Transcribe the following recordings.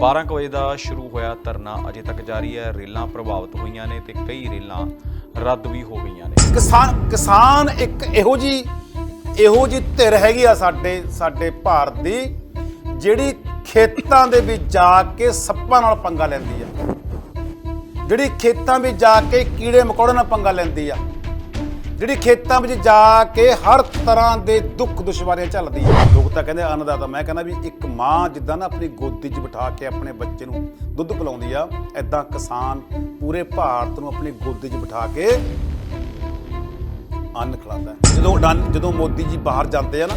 12 ਕੁ ਵਜੇ ਦਾ ਸ਼ੁਰੂ ਹੋਇਆ ਧਰਨਾ। ਅਜੇ ਤੱਕ ਜਾਰੀ ਹੈ। ਰੇਲਾਂ ਪ੍ਰਭਾਵਿਤ ਹੋਈਆਂ ਨੇ ਤੇ ਕਈ ਰੇਲਾਂ ਰੱਦ ਵੀ ਹੋ ਗਈਆਂ ਨੇ। ਕਿਸਾਨ ਕਿਸਾਨ ਇੱਕ ਇਹੋ ਜੀ ਇਹੋ ਜੀ ਧਿਰ ਹੈਗੀ ਆ ਸਾਡੇ ਸਾਡੇ ਭਾਰਤ ਦੀ, ਜਿਹੜੀ ਖੇਤਾਂ ਦੇ ਵਿੱਚ ਜਾ ਕੇ ਸੱਪਾਂ ਨਾਲ ਪੰਗਾ ਲੈਂਦੀ ਆ। ਜਿਹੜੀ ਖੇਤਾਂ ਵਿੱਚ ਜਾ ਕੇ ਕੀੜੇ ਮਕੌੜੇ ਨਾਲ ਪੰਗਾ ਲੈਂਦੀ ਆ। ਜਿਹੜੀ ਖੇਤਾਂ ਵਿੱਚ ਜਾ ਕੇ ਹਰ ਤਰ੍ਹਾਂ ਦੇ ਦੁੱਖ ਦੁਸ਼ਵਾਰੀਆਂ ਝੱਲਦੀ ਆ ਲੋਕ ਤਾਂ ਕਹਿੰਦੇ ਅੰਨਦਾਤਾ, ਮੈਂ ਕਹਿੰਦਾ ਵੀ ਇੱਕ ਮਾਂ ਜਿੱਦਾਂ ਨਾ ਆਪਣੀ ਗੋਦੀ 'ਚ ਬਿਠਾ ਕੇ ਆਪਣੇ ਬੱਚੇ ਨੂੰ ਦੁੱਧ ਪਿਲਾਉਂਦੀ ਆ ਐਦਾਂ ਕਿਸਾਨ ਪੂਰੇ ਭਾਰਤ ਨੂੰ ਆਪਣੀ ਗੋਦੀ 'ਚ ਬਿਠਾ ਕੇ ਅੰਨ ਖਿਲਾਉਂਦਾ ਜਦੋਂ ਅਡਾਨੀ ਜਦੋਂ ਮੋਦੀ ਜੀ ਬਾਹਰ ਜਾਂਦੇ ਆ ਨਾ,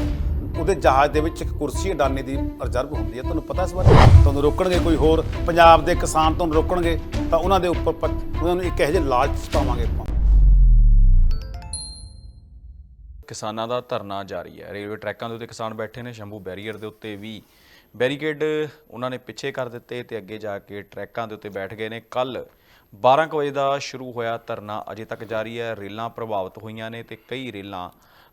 ਉਹਦੇ ਜਹਾਜ਼ ਦੇ ਵਿੱਚ ਇੱਕ ਕੁਰਸੀ ਅਡਾਨੀ ਦੀ ਰਿਜ਼ਰਵ ਹੁੰਦੀ ਹੈ ਤੁਹਾਨੂੰ ਪਤਾ ਇਸ ਬਾਰੇ ਤੁਹਾਨੂੰ ਰੋਕਣਗੇ ਕੋਈ ਹੋਰ, ਪੰਜਾਬ ਦੇ ਕਿਸਾਨ ਤੁਹਾਨੂੰ ਰੋਕਣਗੇ, ਤਾਂ ਉਹਨਾਂ ਦੇ ਉੱਪਰ ਪ- ਉਹਨਾਂ ਨੂੰ ਇੱਕ ਇਹੋ ਜਿਹੇ ਲਾਲਚ ਪਾਵਾਂਗੇ ਆਪਾਂ। ਕਿਸਾਨਾਂ ਦਾ ਧਰਨਾ ਜਾਰੀ ਹੈ। ਰੇਲਵੇ ਟਰੈਕਾਂ ਦੇ ਉੱਤੇ ਕਿਸਾਨ ਬੈਠੇ ਨੇ, ਸ਼ੰਭੂ ਬੈਰੀਅਰ ਦੇ ਉੱਤੇ ਵੀ। ਬੈਰੀਕੇਡ ਉਹਨਾਂ ਨੇ ਪਿੱਛੇ ਕਰ ਦਿੱਤੇ ਤੇ ਅੱਗੇ ਜਾ ਕੇ ਟਰੈਕਾਂ ਦੇ ਉੱਤੇ ਬੈਠ ਗਏ ਨੇ। ਕੱਲ 12 ਕੁ ਵਜੇ ਦਾ ਸ਼ੁਰੂ ਹੋਇਆ ਧਰਨਾ, ਅਜੇ ਤੱਕ ਜਾਰੀ ਹੈ। ਰੇਲਾਂ ਪ੍ਰਭਾਵਿਤ ਹੋਈਆਂ ਨੇ ਤੇ ਕਈ ਰੇਲਾਂ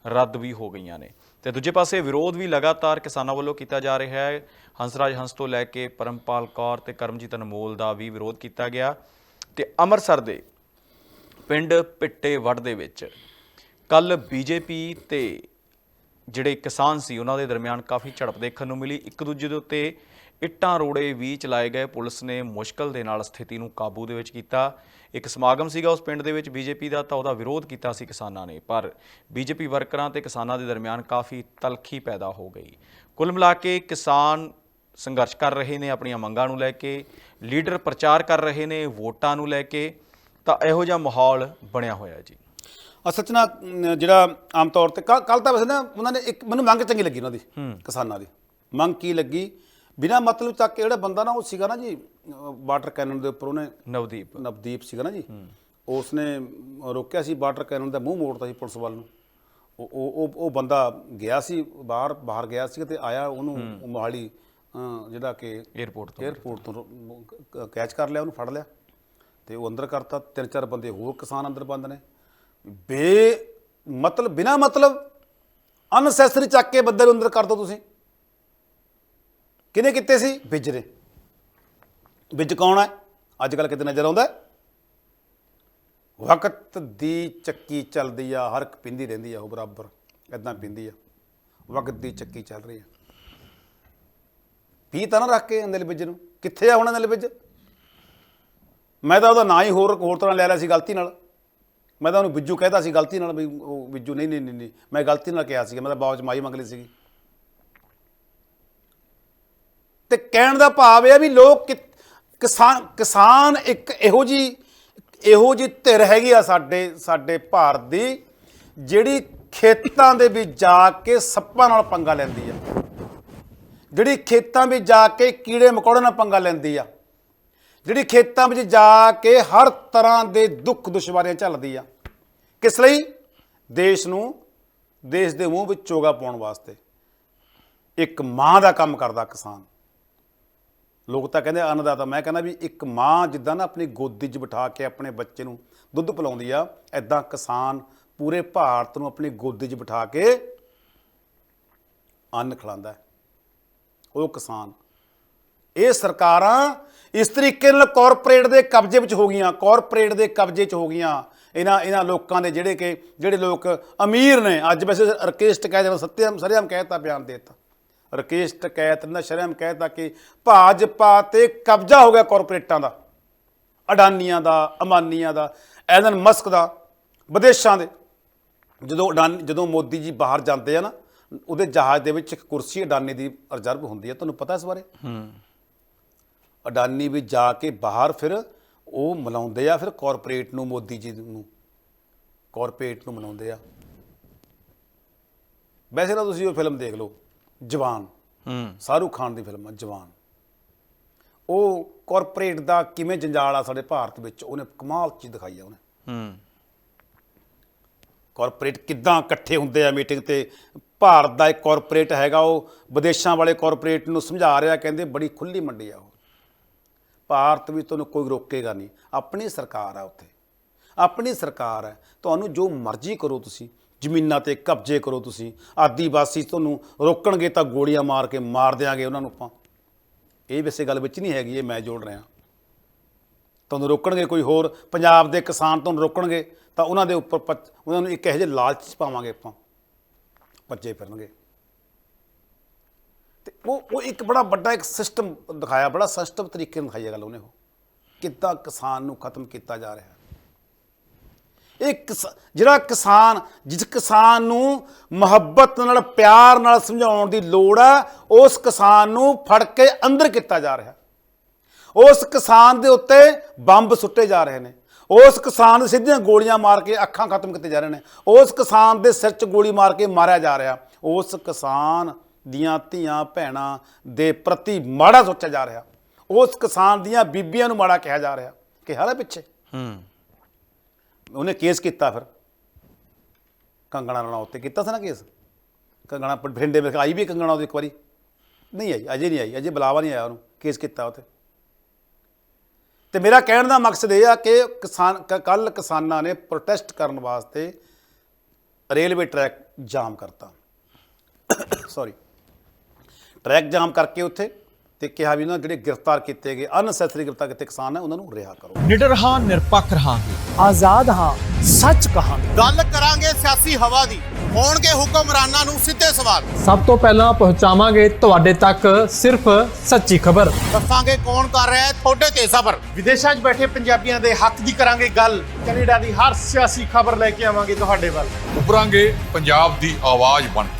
ਰੱਦ ਵੀ ਹੋ ਗਈਆਂ ਨੇ। ਤੇ ਦੂਜੇ ਪਾਸੇ ਵਿਰੋਧ ਵੀ ਲਗਾਤਾਰ ਕਿਸਾਨਾਂ ਵੱਲੋਂ ਕੀਤਾ ਜਾ ਰਿਹਾ ਹੈ। ਹੰਸਰਾਜ ਹੰਸ ਤੋਂ ਲੈ ਕੇ ਪਰਮਪਾਲ ਕੌਰ ਤੇ ਕਰਮਜੀਤ ਅਨਮੋਲ ਦਾ ਵੀ ਵਿਰੋਧ ਕੀਤਾ ਗਿਆ। ਤੇ ਅੰਮ੍ਰਿਤਸਰ ਦੇ ਪਿੰਡ ਪਿੱਟੇ ਵੜ ਦੇ ਵਿੱਚ ਕੱਲ ਬੀਜੇਪੀ ਤੇ ਜਿਹੜੇ ਕਿਸਾਨ ਸੀ, ਉਹਨਾਂ ਦੇ ਦਰਮਿਆਨ ਕਾਫੀ ਝੜਪ ਦੇਖਣ ਨੂੰ ਮਿਲੀ। ਇੱਕ ਦੂਜੇ ਦੇ ਉੱਤੇ ਇੱਟਾਂ ਰੋੜੇ ਵੀ ਚਲਾਏ ਗਏ। ਪੁਲਿਸ ਨੇ ਮੁਸ਼ਕਲ ਦੇ ਨਾਲ ਸਥਿਤੀ ਨੂੰ ਕਾਬੂ ਦੇ ਵਿੱਚ ਕੀਤਾ। ਇੱਕ ਸਮਾਗਮ ਸੀਗਾ ਉਸ ਪਿੰਡ ਦੇ ਵਿੱਚ। ਬੀਜੇਪੀ ਦਾ ਤਾਂ ਉਹਦਾ ਵਿਰੋਧ ਕੀਤਾ ਸੀ ਕਿਸਾਨਾਂ ਨੇ। ਪਰ ਬੀਜੇਪੀ ਵਰਕਰਾਂ ਤੇ ਕਿਸਾਨਾਂ ਦੇ ਦਰਮਿਆਨ ਕਾਫੀ ਤਲਖੀ ਪੈਦਾ ਹੋ ਗਈ। ਕੁੱਲ ਮਿਲਾ ਕੇ ਕਿਸਾਨ ਸੰਘਰਸ਼ ਕਰ ਰਹੇ ਨੇ, ਆਪਣੀਆਂ ਮੰਗਾਂ ਨੂੰ ਲੈ ਕੇ। ਲੀਡਰ ਪ੍ਰਚਾਰ ਕਰ ਰਹੇ ਨੇ, ਵੋਟਾਂ ਨੂੰ ਲੈ ਕੇ। ਤਾਂ ਇਹੋ ਜਿਹਾ ਮਾਹੌਲ ਬਣਿਆ ਹੋਇਆ ਜੀ। ਅਸਲ 'ਚ ਨਾ ਜਿਹੜਾ ਆਮ ਤੌਰ ਤੇ ਕੱਲ ਤਾਂ ਵੈਸੇ ਨਾ ਉਹਨਾਂ ਨੇ ਇੱਕ ਮੈਨੂੰ ਮੰਗ ਚੰਗੀ ਲੱਗੀ ਉਹਨਾਂ ਦੀ ਕਿਸਾਨਾਂ ਦੀ। ਮੰਗ ਕੀ ਲੱਗੀ? ਬਿਨਾ ਮਤਲਬ ਤੱਕ ਜਿਹੜਾ ਬੰਦਾ ਨਾ ਉਹ ਸੀਗਾ ਨਾ ਜੀ ਅਹ, ਵਾਟਰ ਕੈਨਨ ਦੇ ਉੱਪਰ ਉਹਨੇ ਨਵਦੀਪ। ਨਵਦੀਪ ਸੀਗਾ ਨਾ ਜੀ। ਉਸ ਨੇ ਰੋਕਿਆ ਸੀ ਬਾਰਡਰ ਕੈਨਨ ਦਾ ਮੂੰਹ ਮੋੜਤਾ ਸੀ ਪੁਲਿਸ ਵੱਲ ਨੂੰ। ਉਹ ਉਹ ਉਹ- ਬੰਦਾ ਗਿਆ ਸੀ ਬਾਹਰ ਬਾਹਰ ਗਿਆ ਸੀ ਤੇ ਆਇਆ ਉਹਨੂੰ ਮੋਹਾਲੀ ਜਿਹੜਾ ਕਿ 에어ਪੋਰਟ ਤੋਂ 에어ਪੋਰਟ ਤੋਂ ਕੈਚ ਕਰ ਲਿਆ ਉਹਨੂੰ ਫੜ ਲਿਆ। ਤੇ ਉਹ ਅੰਦਰ ਕਰਤਾ ਤਿੰਨ ਚਾਰ ਬੰਦੇ ਹੋਰ ਕਿਸਾਨ ਅੰਦਰ ਬੰਦ ਨੇ। ਬੇ ਮਤਲਬ, ਬਿਨਾ ਮਤਲਬ ਅਨਸੈਸਰੀ ਚੱਕ ਕੇ ਬੰਦੇ ਅੰਦਰ ਕਰ ਦੋ ਤੁਸੀਂ। ਕਿਹਨੇ ਕੀਤੇ ਸੀ? ਵਿਜ ਨੇ। ਵਿਜ ਕੌਣ ਹੈ? ਅੱਜ ਕੱਲ ਕਿਤੇ ਨਜ਼ਰ ਆਉਂਦਾ ਵਕਤ ਦੀ ਚੱਕੀ ਚੱਲਦੀ ਆ, ਹਰ ਇੱਕ ਪਿੰਦੀ ਰਹਿੰਦੀ ਆ ਉਹ ਬਰਾਬਰ ਇਦਾਂ ਪਿੰਦੀ ਆ। ਵਕਤ ਦੀ ਚੱਕੀ ਚੱਲ ਰਹੀ ਆ। ਪੀ ਤਾਂ ਨਾ ਰੱਖ ਕੇ ਅੰਦਲ ਵਿੱਚ ਨੂੰ। ਕਿੱਥੇ ਆ ਹੁਣ ਅੰਦਲ ਵਿੱਚ ਮੈਂ ਤਾਂ ਉਹਦਾ ਨਾਂ ਹੀ ਹੋਰ ਹੋਰ ਤਰ੍ਹਾਂ ਲੈ ਲਿਆ ਸੀ ਗਲਤੀ ਨਾਲ। ਮੈਂ ਤਾਂ ਉਹਨੂੰ ਬਿੱਜੂ ਕਹਿਤਾ ਸੀ, ਗਲਤੀ ਨਾਲ ਵੀ ਉਹ ਬਿੱਜੂ, ਨਹੀਂ ਨਹੀਂ ਨਹੀਂ ਨਹੀਂ। ਮੈਂ ਗਲਤੀ ਨਾਲ ਕਿਹਾ ਸੀ ਮੈਂ ਤਾਂ ਬਾਅਦ ਚ ਮਾਈ ਮੰਗ ਲਈ ਸੀਗੀ। ਤੇ ਕਹਿਣ ਦਾ ਭਾਵ ਇਹ ਆ ਵੀ ਲੋਕ ਕਿ- ਕਿਸਾਨ ਕਿਸਾਨ ਇੱਕ ਇਹੋ ਜੀ ਇਹੋ ਜੀ ਧਿਰ ਹੈਗੀ ਆ ਸਾਡੇ ਸਾਡੇ ਭਾਰਤ ਦੀ, ਜਿਹੜੀ ਖੇਤਾਂ ਦੇ ਵਿੱਚ ਜਾ ਕੇ ਸੱਪਾਂ ਨਾਲ ਪੰਗਾ ਲੈਂਦੀ ਆ। ਜਿਹੜੀ ਖੇਤਾਂ ਵਿੱਚ ਜਾ ਕੇ ਕੀੜੇ ਮਕੌੜੇ ਨਾਲ ਪੰਗਾ ਲੈਂਦੀ ਆ। ਜਿਹੜੀ ਖੇਤਾਂ ਵਿੱਚ ਜਾ ਕੇ ਹਰ ਤਰ੍ਹਾਂ ਦੇ ਦੁੱਖ ਦੁਸ਼ਵਾਰੀਆਂ ਝੱਲਦੀ ਆ, ਕਿਸ ਲਈ? ਦੇਸ਼ ਨੂੰ, ਦੇਸ਼ ਦੇ ਮੂੰਹ ਵਿੱਚ ਚੋਗਾ ਪਾਉਣ ਵਾਸਤੇ। ਇੱਕ ਮਾਂ ਦਾ ਕੰਮ ਕਰਦਾ ਕਿਸਾਨ। ਲੋਕ ਤਾਂ ਕਹਿੰਦੇ ਅੰਨਦਾਤਾ, ਮੈਂ ਕਹਿੰਦਾ ਵੀ ਇੱਕ ਮਾਂ ਜਿੱਦਾਂ ਨਾ ਆਪਣੀ ਗੋਦੀ 'ਚ ਬਿਠਾ ਕੇ ਆਪਣੇ ਬੱਚੇ ਨੂੰ ਦੁੱਧ ਪਿਲਾਉਂਦੀ ਆ ਐਦਾਂ ਕਿਸਾਨ ਪੂਰੇ ਭਾਰਤ ਨੂੰ ਆਪਣੀ ਗੋਦੀ 'ਚ ਬਿਠਾ ਕੇ ਅੰਨ ਖਿਲਾਉਂਦਾ ਉਹ ਕਿਸਾਨ। ਇਹ ਸਰਕਾਰਾਂ ਇਸ ਤਰੀਕੇ ਨਾਲ ਕਾਰਪੋਰੇਟ ਦੇ ਕਬਜ਼ੇ ਵਿੱਚ ਹੋ ਗਈਆਂ ਕਾਰਪੋਰੇਟ ਦੇ ਕਬਜ਼ੇ 'ਚ ਹੋ ਗਈਆਂ। ਇਹਨਾਂ ਇਹਨਾਂ ਲੋਕਾਂ ਦੇ ਜਿਹੜੇ ਕਿ, ਜਿਹੜੇ ਲੋਕ ਅਮੀਰ ਨੇ, ਅੱਜ ਵੈਸੇ ਰਕੇਸ਼ ਟਕੈਤ ਨੇ ਸੱਤਿਆਮ ਸਰਿਆਮ ਕਹਿਤਾ ਬਿਆਨ ਦੇ ਦਿੱਤਾ। ਰਕੇਸ਼ ਟਕੈਤ ਨੇ ਸ਼ਰਿਆਮ ਕਹਿਤਾ ਕਿ ਭਾਜਪਾ ਤੇ ਕਬਜ਼ਾ ਹੋ ਗਿਆ ਕਾਰਪੋਰੇਟਾਂ ਦਾ, ਅਡਾਨੀਆਂ ਦਾ, ਅਮਾਨੀਆਂ ਦਾ, ਐਲਨ ਮਸਕ ਦਾ, ਵਿਦੇਸ਼ਾਂ ਦੇ। ਜਦੋਂ ਅਡਾਨੀ, ਜਦੋਂ ਮੋਦੀ ਜੀ ਬਾਹਰ ਜਾਂਦੇ ਆ ਨਾ, ਉਹਦੇ ਜਹਾਜ਼ ਦੇ ਵਿੱਚ ਇੱਕ ਕੁਰਸੀ ਅਡਾਨੀ ਦੀ ਰਿਜ਼ਰਵ ਹੁੰਦੀ ਹੈ ਤੁਹਾਨੂੰ ਪਤਾ ਇਸ ਬਾਰੇ? ਹੂੰ। ਅਡਾਨੀ ਵੀ ਜਾ ਕੇ ਬਾਹਰ ਫਿਰ ਉਹ ਮਨਾਉਂਦੇ ਆ ਫਿਰ ਕਾਰਪੋਰੇਟ ਨੂੰ ਮੋਦੀ ਜੀ ਨੂੰ। ਕਾਰਪੋਰੇਟ ਨੂੰ ਮਨਾਉਂਦੇ ਆ। ਵੈਸੇ ਤਾਂ ਤੁਸੀਂ ਉਹ ਫਿਲਮ ਦੇਖ ਲਓ ਜਵਾਨ। ਹੂੰ। ਸ਼ਾਹਰੁਖ ਖਾਨ ਦੀ ਫਿਲਮ ਆ ਜਵਾਨ। ਉਹ ਕਾਰਪੋਰੇਟ ਦਾ ਕਿਵੇਂ ਜੰਜਾਲ ਆ ਸਾਡੇ ਭਾਰਤ ਵਿੱਚ ਉਹਨੇ ਕਮਾਲ ਚੀਜ਼ ਦਿਖਾਈ ਆ ਉਹਨੇ। ਹੂੰ। ਕਾਰਪੋਰੇਟ ਕਿੱਦਾਂ ਇਕੱਠੇ ਹੁੰਦੇ ਆ ਮੀਟਿੰਗ ਤੇ? ਭਾਰਤ ਦਾ ਇੱਕ ਕਾਰਪੋਰੇਟ ਹੈਗਾ ਉਹ ਵਿਦੇਸ਼ਾਂ ਵਾਲੇ ਕਾਰਪੋਰੇਟ ਨੂੰ ਸਮਝਾ ਰਿਹਾ ਕਹਿੰਦੇ ਬੜੀ ਖੁੱਲੀ ਮੰਡੀ ਆ ਉਹ। ਭਾਰਤ ਵਿੱਚ ਤੁਹਾਨੂੰ ਕੋਈ ਰੋਕੇਗਾ ਨਹੀਂ। ਆਪਣੀ ਸਰਕਾਰ ਆ ਉੱਥੇ। ਆਪਣੀ ਸਰਕਾਰ ਹੈ। ਤੁਹਾਨੂੰ ਜੋ ਮਰਜ਼ੀ ਕਰੋ ਤੁਸੀਂ, ਜ਼ਮੀਨਾਂ ਤੇ ਕਬਜ਼ੇ ਕਰੋ ਤੁਸੀਂ, ਆਦੀਵਾਸੀ ਤੁਹਾਨੂੰ ਰੋਕਣਗੇ ਤਾਂ ਗੋਲੀਆਂ ਮਾਰ ਕੇ ਮਾਰ ਦਿਆਂਗੇ ਉਹਨਾਂ ਨੂੰ ਆਪਾਂ। ਇਹ ਵੈਸੇ ਗੱਲ ਵਿੱਚ ਨਹੀਂ ਹੈਗੀ, ਇਹ ਮੈਂ ਜੋੜ ਰਿਹਾ। ਤੁਹਾਨੂੰ ਰੋਕਣਗੇ ਕੋਈ ਹੋਰ, ਪੰਜਾਬ ਦੇ ਕਿਸਾਨ ਤੁਹਾਨੂੰ ਰੋਕਣਗੇ ਤਾਂ ਉਹਨਾਂ ਦੇ ਉੱਪਰ ਪੱਚ- ਉਹਨਾਂ ਨੂੰ ਇੱਕ ਇਹੋ ਜਿਹੇ ਲਾਲਚ ਪਾਵਾਂਗੇ ਆਪਾਂ। ਬੱਚੇ ਫਿਰਨਗੇ। ਉਹ ਉਹ ਇੱਕ ਬੜਾ ਵੱਡਾ ਇੱਕ ਸਿਸਟਮ ਦਿਖਾਇਆ, ਬੜਾ ਸਿਸਟਮ ਤਰੀਕੇ ਨਾਲ ਦਿਖਾਈ ਹੈ ਗੱਲ ਉਹਨੇ ਉਹ। ਕਿੱਦਾਂ ਕਿਸਾਨ ਨੂੰ ਖਤਮ ਕੀਤਾ ਜਾ ਰਿਹਾ ਇਹ ਕਿਸ- ਜਿਹੜਾ ਕਿਸਾਨ, ਜਿਸ ਕਿਸਾਨ ਨੂੰ ਮੁਹੱਬਤ ਨਾਲ, ਪਿਆਰ ਨਾਲ ਸਮਝਾਉਣ ਦੀ ਲੋੜ ਹੈ, ਉਸ ਕਿਸਾਨ ਨੂੰ ਫੜ ਕੇ ਅੰਦਰ ਕੀਤਾ ਜਾ ਰਿਹਾ ਉਸ ਕਿਸਾਨ ਦੇ ਉੱਤੇ ਬੰਬ ਸੁੱਟੇ ਜਾ ਰਹੇ ਨੇ। ਉਸ ਕਿਸਾਨ ਦੇ ਸਿੱਧੀਆਂ ਗੋਲੀਆਂ ਮਾਰ ਕੇ ਅੱਖਾਂ ਖਤਮ ਕੀਤੇ ਜਾ ਰਹੇ ਨੇ। ਉਸ ਕਿਸਾਨ ਦੇ ਸਿਰ 'ਚ ਗੋਲੀ ਮਾਰ ਕੇ ਮਾਰਿਆ ਜਾ ਰਿਹਾ। ਉਸ ਕਿਸਾਨ ਦੀਆਂ ਧੀਆਂ ਭੈਣਾਂ ਦੇ ਪ੍ਰਤੀ ਮਾੜਾ ਸੋਚਿਆ ਜਾ ਰਿਹਾ। ਉਸ ਕਿਸਾਨ ਦੀਆਂ ਬੀਬੀਆਂ ਨੂੰ ਮਾੜਾ ਕਿਹਾ ਜਾ ਰਿਹਾ। ਕਿ ਹਾਲੇ ਪਿੱਛੇ। ਹੂੰ। ਉਹਨੇ ਕੇਸ ਕੀਤਾ ਫਿਰ। ਕੰਗਣਾ ਰਣਾ ਉੱਤੇ ਕੀਤਾ ਸੀ ਨਾ ਕੇਸ। ਕੰਗਣਾ ਬਠਿੰਡੇ ਵਿੱਚ ਆਈ ਵੀ ਕੰਗਣਾ ਉਹਦੀ ਇੱਕ ਵਾਰੀ। ਨਹੀਂ ਆਈ ਅਜੇ ਨਹੀਂ ਆਈ ਅਜੇ ਬੁਲਾਵਾ ਨਹੀਂ ਆਇਆ ਉਹਨੂੰ। ਕੇਸ ਕੀਤਾ ਉੱਤੇ ਤੇ ਮੇਰਾ ਕਹਿਣ ਦਾ ਮਕਸਦ ਇਹ ਆ ਕਿ ਕਿਸਾਨ ਕੱਲ ਕਿਸਾਨਾਂ ਨੇ ਪ੍ਰੋਟੈਸਟ ਕਰਨ ਵਾਸਤੇ ਰੇਲਵੇ ਟਰੈਕ ਜਾਮ ਕਰਤਾ। ਸੌਰੀ ਟਰੈਕ ਜਾਮ ਕਰਕੇ ਉੱਥੇ ਤੇ ਕਿਹਾ ਵੀ ਉਹਨਾਂ ਜਿਹੜੇ ਗ੍ਰਿਫਤਾਰ ਕੀਤੇ ਗਏ ਅਨਸੈਸਰੀ ਗ੍ਰਿਫਤਾਰ ਕੀਤੇ ਕਿਸਾਨ ਹੈ ਉਹਨਾਂ ਨੂੰ ਰਿਹਾ ਕਰੋ। ਨਿਡਰ ਹਾਂ ਨਿਰਪੱਖ ਰਹਾਂਗੇ। ਆਜ਼ਾਦ ਹਾਂ ਸੱਚ ਕਹਾਂਗੇ। ਗੱਲ ਕਰਾਂਗੇ ਸਿਆਸੀ ਹਵਾ ਦੀ ਹੋਣਗੇ ਹੁਕਮਰਾਨਾਂ ਨੂੰ ਸਿੱਧੇ ਸਵਾਲ। ਸਭ ਤੋਂ ਪਹਿਲਾਂ ਪਹੁੰਚਾਵਾਂਗੇ ਤੁਹਾਡੇ ਤੱਕ ਸਿਰਫ ਸੱਚੀ ਖਬਰ। ਦੱਸਾਂਗੇ ਕੌਣ ਕਰ ਰਿਹਾ ਹੈ ਤੁਹਾਡੇ ਤੇ ਸਬਰ। ਵਿਦੇਸ਼ਾਂ 'ਚ ਬੈਠੇ ਪੰਜਾਬੀਆਂ ਦੇ ਹੱਕ ਦੀ ਕਰਾਂਗੇ ਗੱਲ। ਕੈਨੇਡਾ ਦੀ ਹਰ ਸਿਆਸੀ ਖਬਰ ਲੈ ਕੇ ਆਵਾਂਗੇ ਤੁਹਾਡੇ ਵੱਲ। ਉਭਰਾਂਗੇ ਪੰਜਾਬ ਦੀ ਆਵਾਜ਼ ਬਣ ਕੇ।